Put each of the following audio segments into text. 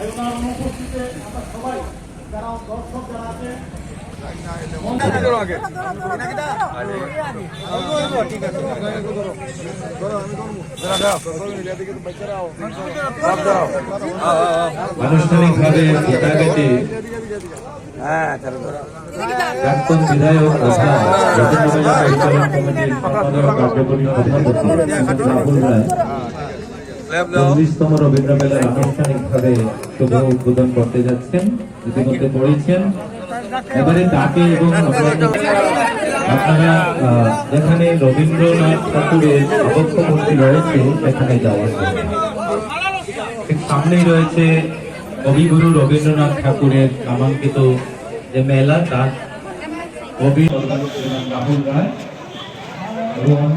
ওনার অনুপস্থিতিতে আমরা সবাই যারা দর্শক যারা আছে আনুষ্ঠানিকভাবে প্রাক্তন বিধায়ক তথা রবীন্দ্রমেলা কমিটির সম্পাদক কার্যকরী সভাপতি রাহুল রায় চল্লিশতম রবীন্দ্র মেলার আনুষ্ঠানিকভাবে শুভ উদ্বোধন করতে যাচ্ছেন, ইতিমধ্যে পড়েছেন এবারে তাকে এবং আপনারা- যেখানে রবীন্দ্রনাথ ঠাকুরের আবক্ষ মূর্তি রয়েছে, সেখানে জন্য। ঠিক সামনেই রয়েছে কবিগুরু রবীন্দ্রনাথ ঠাকুরের নামাঙ্কিত যে মেলা, তার কবি রাহুল রায় এবং অন্য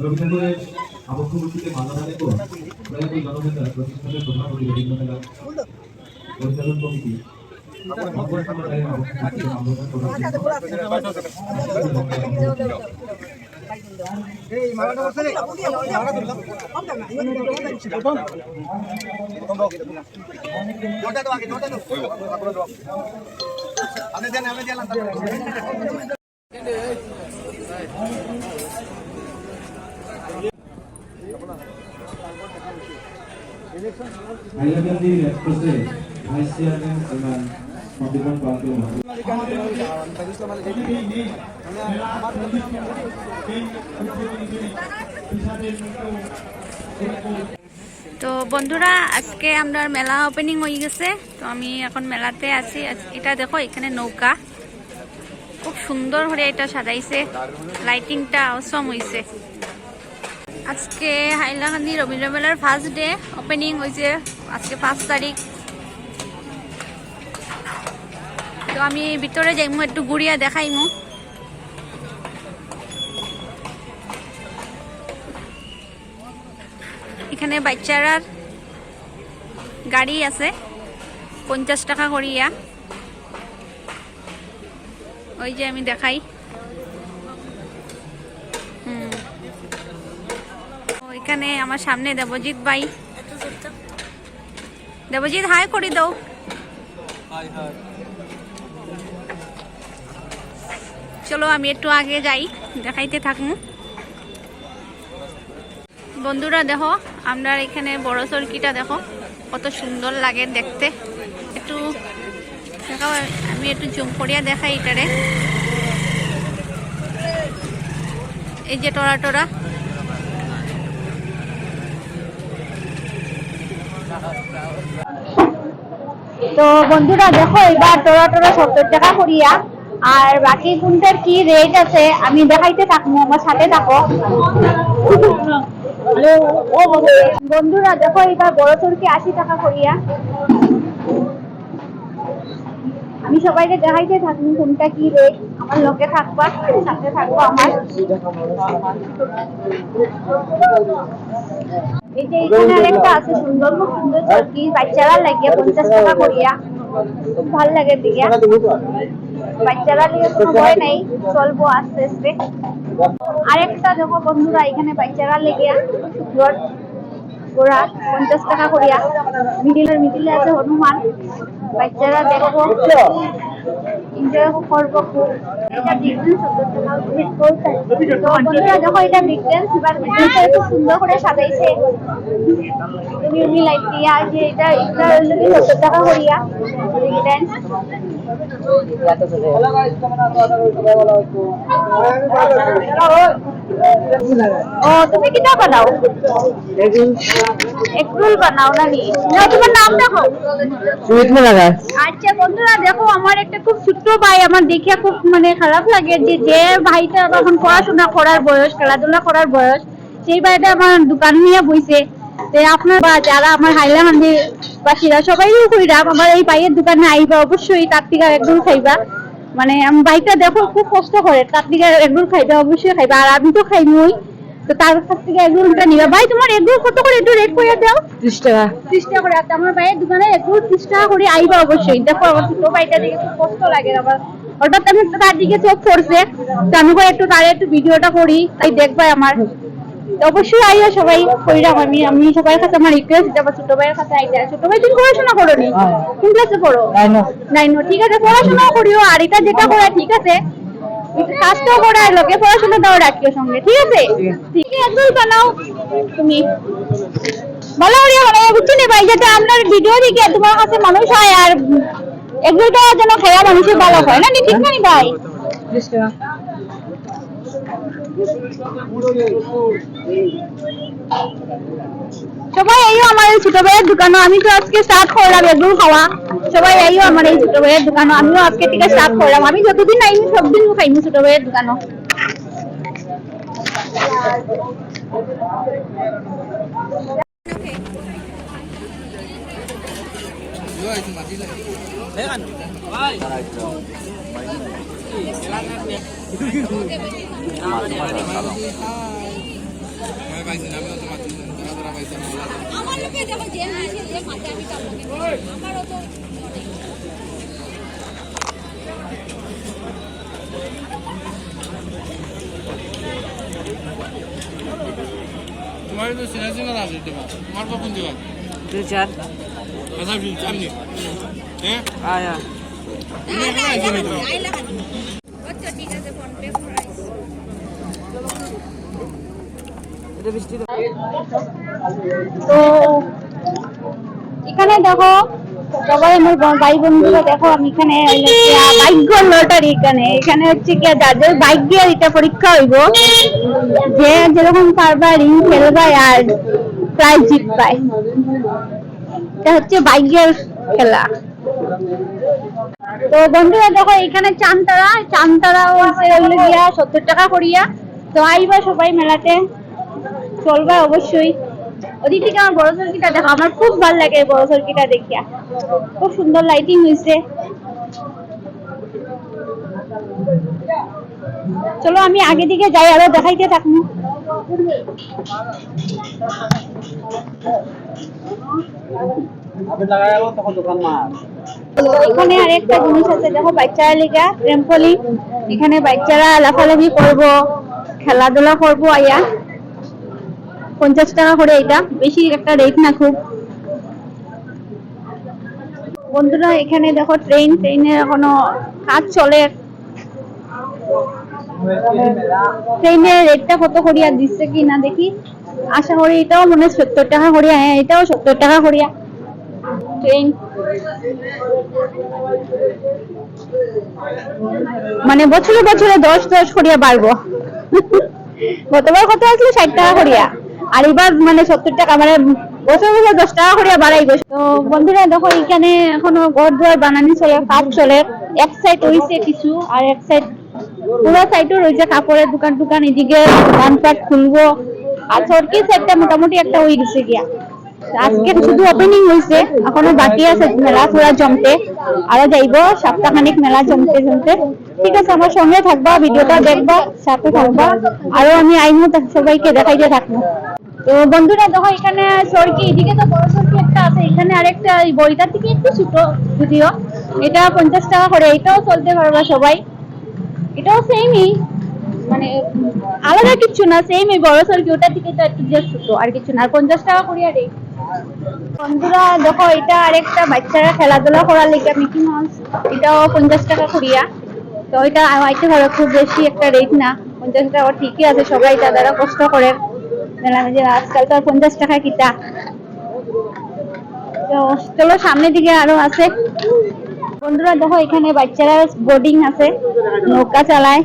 রবীন্দ্রনাথের আবক্ষমূর্তিতে মানবানে করে জননেতা প্রতিষ্ঠানের সভাপতি রবীন্দ্রমেলা পরিচালন কমিটি আবক্ষমূর্তিকে মানবানে করার জন্য হাইলাকান্দি এক্সপ্রেসে ভাইস চেয়ারম্যান তো বন্ধুরা, আজকে আমরা মেলা ওপেনিং হয়ে গেছে। তো আমি এখন মেলাতে আছি। এটা দেখো, এখানে নৌকা। খুব সুন্দর করে এটা সাজাইছে। লাইটিংটা অসম হয়েছে আজকে হাইলাকান্দি রবীন্দ্র মেলার ফার্স্ট ডে ওপেনিং হয়েছে আজকে পাঁচ তারিখ। তো আমি ভিতরে যাইমু একটু ঘুরিয়া দেখাইমু এখানে বাচ্চারার গাড়ি আছে, পঞ্চাশ টাকা করিয়া। ওই যে আমি দেখাই। হুম। এখানে আমার সামনে দেবজিৎ ভাই। দেবজিৎ, হাই করি দাও। চলো আমি একটু আগে যাই, দেখাইতে থাকব বন্ধুরা দেখো, আমরা এখানে বড় চরকিটা দেখো, কত সুন্দর লাগে দেখতে। একটু দেখাও, আমি একটু জুম করিয়া দেখাই এটারে। এই যে টরা টরা তো বন্ধুরা দেখো এবার টোরা টোরা সত্তর টাকা করিয়া আর বাকি কোনটার কি রেট আছে, আমি দেখাইতে থাকব, আমার সাথে থাকো। বন্ধুরা, দেখো এবার বড় চুরকি আশি টাকা করিয়া। আমি সবাইকে দেখাইতে থাকব কোনটা কি রেট আমার লোকে থাকবা, সাথে থাকব আমার। এই যে এখানে আরেকটা আছে সুন্দর খুব সুন্দর চরকি, বাচ্চারা লাগিয়ে পঞ্চাশ টাকা করিয়া। ভালো লাগে দিকে বাচ্চারা লিগে কোনো ভয় নাই, চলবো আস্তে আস্তে। আরেকটা দেখো বন্ধুরা, এখানে বাচ্চারা লেগে সুন্দর ওরা পঞ্চাশ টাকা করিয়া। মিডিলের মিডিলে আছে হনুমান। বাচ্চারা দেখব। এনজয় করব খুব এটা ডিফারেন্স সত্তর টাকা তো বন্ধুরা দেখো এটা ডিফারেন্স এবার ডিফারেন্সটা খুব সুন্দর করে সাজাইছে। নিউমি লাইট দিয়া যে এটা এটা হলো কি সত্তর টাকা করিয়া ও তুমি কিটা বানাও? এগরোল বানাও নাকি? না তোমার নাম দেখো। সুমিত মোলাগার আচ্ছা বন্ধুরা দেখো আমার একটা খুব ছোট্ট ভাই আমার দেখিয়া খুব মানে খারাপ লাগে যে যে ভাইটা এখন পড়াশোনা করার বয়স খেলাধুলা করার বয়স সেই ভাইটা আমার দোকান নিয়ে বইছে। তে আপনার বা যারা আমার হাইলাকান্দি বাসীরা সবাই কইরাম আমার এই ভাইয়ের দোকানে আইবা অবশ্যই তার থেকে একদম খাইবা। মানে আমি ভাইটা দেখো খুব কষ্ট করে। তার থেকে একদম খাইবা অবশ্যই খাইবা। আর আমি তো খাইমই। তো তার কাছ থেকে এগরোলটা নিবা। ভাই তোমার এগরোল কত করে? একটু রেট করে দাও। ত্রিশ টাকা। ত্রিশ টাকা করে। আর আমার ভাইয়ের দোকানে একটু ত্রিশ টাকা করে আইবা অবশ্যই। দেখো আমার ছোট ভাইটা দেখে খুব কষ্ট লাগে আমার হঠাৎ আমি তার দিকে চোখ পড়ছে। তো আমি একটু তার একটু ভিডিওটা করি। তাই দেখবা আমার। অবশ্যই আইয়া সবাই কইরাম আমি আমি সবার কাছে আমার রিকোয়েস্ট আমার ছোট ভাইয়ের কাছে আইতে ছোট ভাই তুমি পড়াশোনা করো নি হ্যাঁ। কোন ক্লাসে পড়ো? নাইন ঠিক আছে পড়াশোনা করিও। আর এটা যেটা করে ঠিক আছে? এটা কাজটাও করে আর লোকে পড়াশোনা দাও রাখিও সঙ্গে ঠিক আছে? ঠিক আছে। একদম বানাও তুমি। ভালো করে মানে বুঝছি না ভাই? যাতে আপনার ভিডিও দেখে তোমার কাছে মানুষ হয় আর এগুলোটা যেন খেয়া মানুষের ভালো হয়। না ঠিক না ভাই? সবাই এই আমার এই ছোট ভাইয়ের দোকান আমি তো আজকে স্টার্ট করলাম এগুলো খাওয়া। সবাই এই আমার এই ছোট ভাইয়ের দোকান, আমিও আজকে থেকে স্টার্ট করলাম। আমি যতদিন আইনি, সবদিন খাইনি ছোট ভাইয়ের দোকানও তোমার তো সিনা সিনা আছে তোমার তোমার কখন দিবা দুই চার তুমি এখানে আইছো না তুমি এটা বৃষ্টি তো এখানে দেখো সবাই আমার ভাই বন্ধুরা দেখো আমি এখানে ভাগ্য লটারি এখানে। এখানে হচ্ছে কি যাদের ভাগ্য এটা পরীক্ষা হইব যে যেরকম পারবা রিং খেলবা আর প্রাইজ জিতবাই। এটা হচ্ছে ভাগ্যের খেলা। তো বন্ধুরা, দেখো, এখানে হইল গিয়া সত্তর টাকা করিয়া। তো আইবা সবাই মেলাতে। চলবা অবশ্যই। ওদিক আমার বড় সরকিটা দেখো, আমার খুব ভালো লাগে বড় সরকিটা দেখিয়া। খুব সুন্দর লাইটিং হয়েছে চলো, আমি আগে দিকে যাই, আরও দেখাইতে থাকব। এখানে আরেকটা জিনিস আছে, দেখো লিগা এখানে বাচ্চারা লাফালাফি করব, খেলাধুলা করব আইয়া পঞ্চাশ টাকা করে এটা, বেশি একটা রেট না খুব। বন্ধুরা, এখানে দেখো ট্রেন ট্রেনের এখনও কাজ চলে। ট্রেনের রেটটা কত করিয়া দিচ্ছে কি না দেখি। আশা করি এটাও মনে সত্তর টাকা করিয়া হ্যাঁ এটাও সত্তর টাকা করিয়া। ট্রেন। মানে বছরে বছরে দশ দশ করিয়া বাড়বো। গতবার কত আসলে? ষাট টাকা করিয়া। আর এবার মানে সত্তর টাকা মানে বছর বছর দশ টাকা করিয়া বাড়াই গেছে তো বন্ধুরা, দেখো এখানে এখনও ঘর দুয়ার বানানি চলে কাজ চলে। এক সাইড হইছে কিছু, আর এক সাইড পুরো সাইডও রয়েছে কাপড়ের দোকান টুকান এদিকে দোকান পাট খুলবো। আর সরকি সাইডটা মোটামুটি একটা হয়ে গেছে গিয়া। আজকে শুধু ওপেনিং হয়েছে, এখনও বাকি আছে মেলা থোড়া জমতে। আরও যাইবো, সপ্তাহখানিক মেলা জমতে জমতে। ঠিক আছে, আমার সঙ্গে থাকবা, ভিডিওটা দেখবা, সাথে থাকবা। আরও আমি আইনও সবাইকে দেখাইতে থাকব। তো বন্ধুরা, দেখো এখানে সরকি এদিকে তো বড় সরকি একটা আছে। এখানে আরেকটা বইটার থেকে একটু ছোট যদিও। এটা পঞ্চাশ টাকা করে, এটাও চলতে পারবা সবাই। এটাও সেমই মানে আলাদা কিছু না সেমই বড় সরকি ওটার থেকে একটু জাস্ট ছোট, আর কিছু না। আর পঞ্চাশ টাকা করিয়া রে বন্ধুরা, দেখো, এটা বাচ্চারা খেলাধুলা করার লেগে মিকি মাউস এটাও পঞ্চাশ টাকা করিয়া। তো এটা আইতে খুব বেশি একটা রেট না। পঞ্চাশ টাকা ঠিকই আছে, সবাই দাদারা কষ্ট করে। আজকাল তো আর পঞ্চাশ টাকা কিটা তো, চলো, সামনের দিকে আরও আছে। বন্ধুরা, দেখো এখানে বাচ্চারা বোর্ডিং আছে, নৌকা চালায়।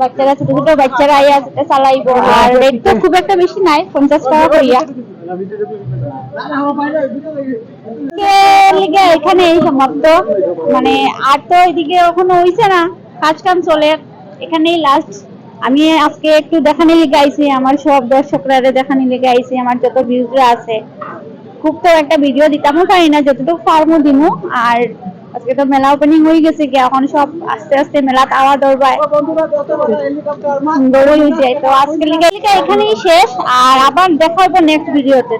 বাচ্চারা ছোট ছোট বাচ্চারা আইয়া চালাইব আর রেট তো খুব একটা বেশি নাই, পঞ্চাশ টাকা করিয়া এখানে এই সমাপ্ত মানে আর তো এদিকে এখনও হইছে না, কাজ কাম চলে। এখানেই লাস্ট আমি আজকে একটু দেখানি লিগে আইছি আমার সব দর্শকরা দেখানি লিগে আইছি আমার যত ভিউজরা আছে। খুব তো একটা ভিডিও দিতামও পারি না, যতটুকু পারমো দিমু। আর আজকে তো মেলা ওপেনিং হয়ে গেছে কি এখন সব আস্তে আস্তে মেলা আওয়া দরবায় সুন্দর হয়ে যায় তো আজকে এখানেই শেষ, আর আবার দেখা হবে নেক্সট ভিডিওতে